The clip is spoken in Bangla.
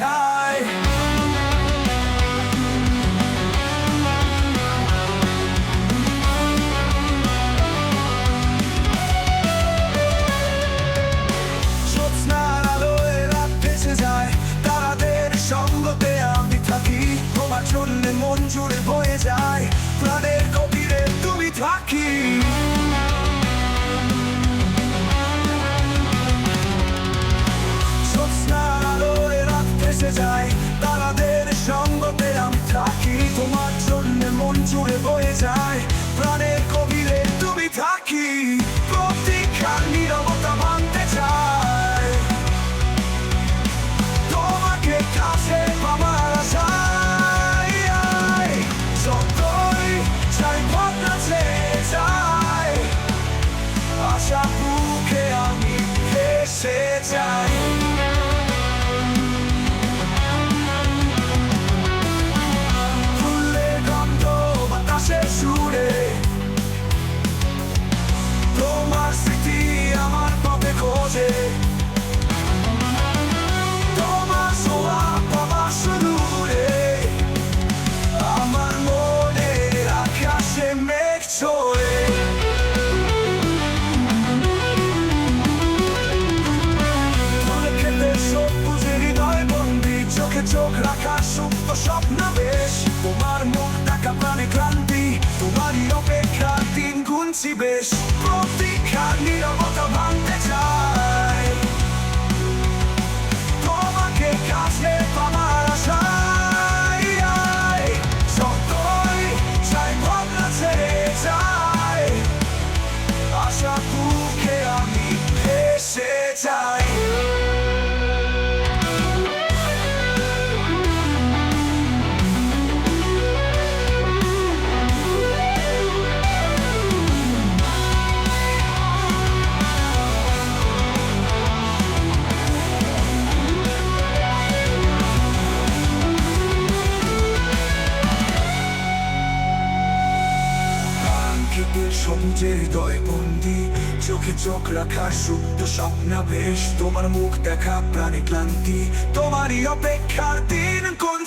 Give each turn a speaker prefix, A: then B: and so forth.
A: দেখায় সঙ্গতে আমি থাকি তোমার জন্য মন জুড়ে বয়ে যায় সব মুখে আমি ফেসে যাই। Nazi bist. Profi kann jeder Wort erwarten. নিজের হৃদয় বন্দি চোখে চোখ রাখা সুপ্ত স্বপ্নাবেশ তোমার মুখ দেখা প্রাণে ক্লান্তি। তোমারই অপেক্ষার দিন কোন